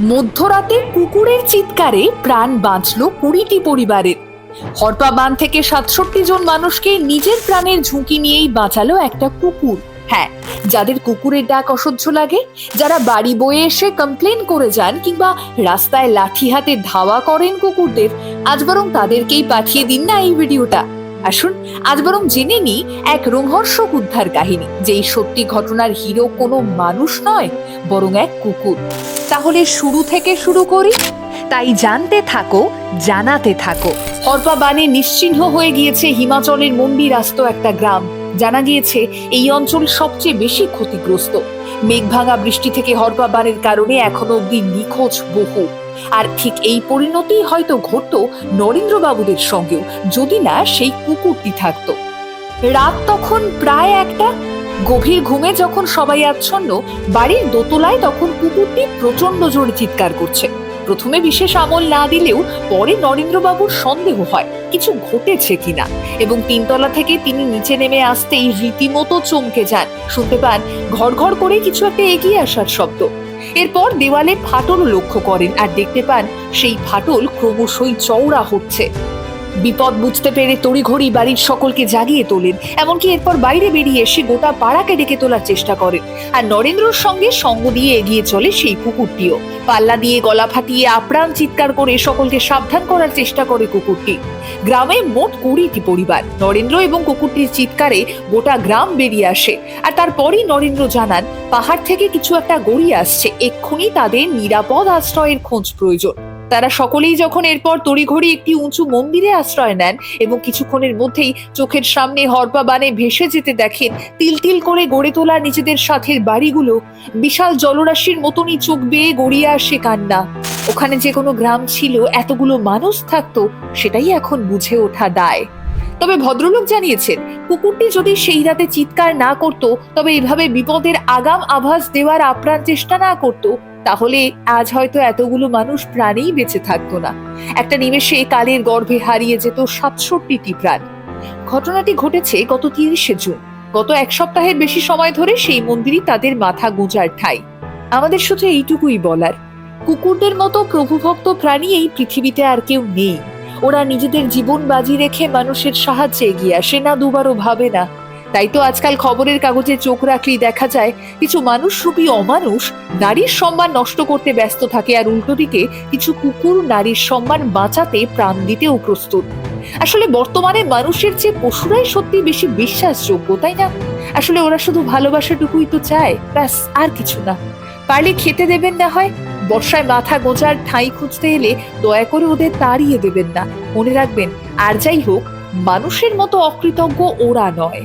মধ্যরাতে কুকুরের চিৎকারে প্রাণ বাঁচল কুড়িটি পরিবারের। হরপা বান থেকে সাতষট্টি জন মানুষকে নিজের প্রাণের ঝুঁকি নিয়েই বাঁচালো একটা কুকুর। হ্যাঁ যাদের কুকুরের ডাক অসহ্য লাগে, যারা বাড়ি বয়ে এসে কমপ্লেন করে যান কিংবা রাস্তায় লাঠি হাতে ধাওয়া করেন কুকুরদের, আজ বরং তাদেরকেই পাঠিয়ে দিন না এই ভিডিওটা। আসুন, আজ বরং জেনে নি এক রোমহর্ষক উদ্ধার কাহিনী, যে এই সত্যি ঘটনার হিরো কোনো মানুষ নয়, বরং এক কুকুর। তাহলে শুরু থেকে শুরু করি? তাই জানতে থাকো, জানাতে থাকো। হরপা বানে নিশ্চিহ্ন হয়ে গিয়েছে হিমাচলের মন্দিরাস্ত একটা গ্রাম। জানা গিয়েছে, এই অঞ্চল সবচেয়ে বেশি ক্ষতিগ্রস্ত। মেঘভাঙা বৃষ্টি থেকে হরপা বানের কারণে এখনও অব্দি নিখোঁজ বহু। আর ঠিক এই পরিণতি হয়তো ঘটত নরেন্দ্রবাবুদের সঙ্গেও, যদি না সেই কুকুরটি থাকতো। রাত তখন প্রায় একটা। গভীর ঘুমে যখন সবাই আচ্ছন্ন, বাড়ির দোতলায় তখন কুকুরটি প্রচণ্ড জোরে চিৎকার করছে। প্রথমে বিশেষ আমল না দিলেও পরে নরেন্দ্রবাবুর সন্দেহ হয়, কিছু ঘটেছে কিনা? এবং তিনতলা থেকে তিনি নিচে নেমে আসতেই রীতিমতো চমকে যান। শুনতে পান, ঘর ঘর করে কিছু একটা এগিয়ে আসার শব্দ। এরপর দেওয়ালে ফাটল লক্ষ্য করেন আর দেখতে পান, সেই ফাটল ক্রমশই চওড়া হচ্ছে। বিপদ বুঝতে পেরে তড়িঘড়ি বাড়ির সকলকে জাগিয়ে তোলেন, এমনকি এরপর বাইরে বেরিয়ে এসে গোটা পাড়াকে ডেকে তোলার চেষ্টা করেন। আর নরেন্দ্রর সঙ্গে সঙ্গ দিয়ে এগিয়ে চলে সেই কুকুরটিও। পাল্লা দিয়ে গলা ফাটিয়ে আপ্রাণ চিৎকার করে সকলকে সাবধান করার চেষ্টা করে কুকুরটি। গ্রামে মোট কুড়িটি পরিবার, নরেন্দ্র এবং কুকুরটির চিৎকারে গোটা গ্রাম বেরিয়ে আসে। আর তারপরই নরেন্দ্র জানান, পাহাড় থেকে কিছু একটা গড়িয়ে আসছে, এক্ষুনি তাদের নিরাপদ আশ্রয়ের খোঁজ প্রয়োজন। তারা সকলেই যখন এরপর তড়িঘড়ি একটি উঁচু মন্দিরে আশ্রয় নেন এবং কিছুক্ষণের মধ্যেই চোখের সামনে হরপা বানে ভেসে যেতে দেখেন, তিল তিল করে গড়ে তোলা নিজেদের সাথের বাড়িগুলো, বিশাল জলরাশির মতনই চোখ বেয়ে গড়িয়ে আসে কান্না। ওখানে যে কোনো গ্রাম ছিল, এতগুলো মানুষ থাকতো, সেটাই এখন বুঝে ওঠা দায়। তবে ভদ্রলোক জানিয়েছেন, কুকুরটি যদি সেই রাতে চিৎকার না করত, তবে এভাবে বিপদের আগাম আভাস দেওয়ার আপ্রাণ চেষ্টা না করত তাহলে আজ হয়তো এতগুলো মানুষ প্রাণেই বেঁচে থাকতো না। একটা নিমেষে কালের গর্ভে হারিয়ে যেত সাতষট্টিটি প্রাণ। ঘটনাটি ঘটেছে গত তিরিশে জুন। গত এক সপ্তাহের বেশি সময় ধরে সেই মন্দিরই তাদের মাথা গোঁজার ঠাই। আমাদের শুধু এইটুকুই বলার। কুকুরদের মতো প্রভুভক্ত প্রাণী এই পৃথিবীতে আর কেউ নেই। ওরা নিজেদের জীবন বাজি রেখে মানুষের সাহায্যে এগিয়ে আসে, না দুবারও ভাবে না। তাই তো আজকাল খবরের কাগজে চোখ রাখলেই দেখা যায়, কিছু মানুষ মানুষরূপী অমানুষ, নারীর সম্মান নষ্ট করতে ব্যস্ত থাকে আর উল্টো দিকে কিছু কুকুর নারীর সম্মান বাঁচাতে প্রাণ দিতেও প্রস্তুত। আসলে বর্তমানে মানুষের চেয়ে পশুরাই সত্যি বেশি বিশ্বাসযোগ্য, তাই না? আসলে ওরা শুধু ভালোবাসাটুকুই তো চায়, ব্যাস, আর কিছু না। পারলে খেতে দেবেন না হয়, বর্ষায় মাথা গোজার ঠাঁই খুঁজতে এলে দয়া করে ওদের তাড়িয়ে দেবেন না। মনে রাখবেন, আর যাই হোক, মানুষের মতো অকৃতজ্ঞ ওরা নয়।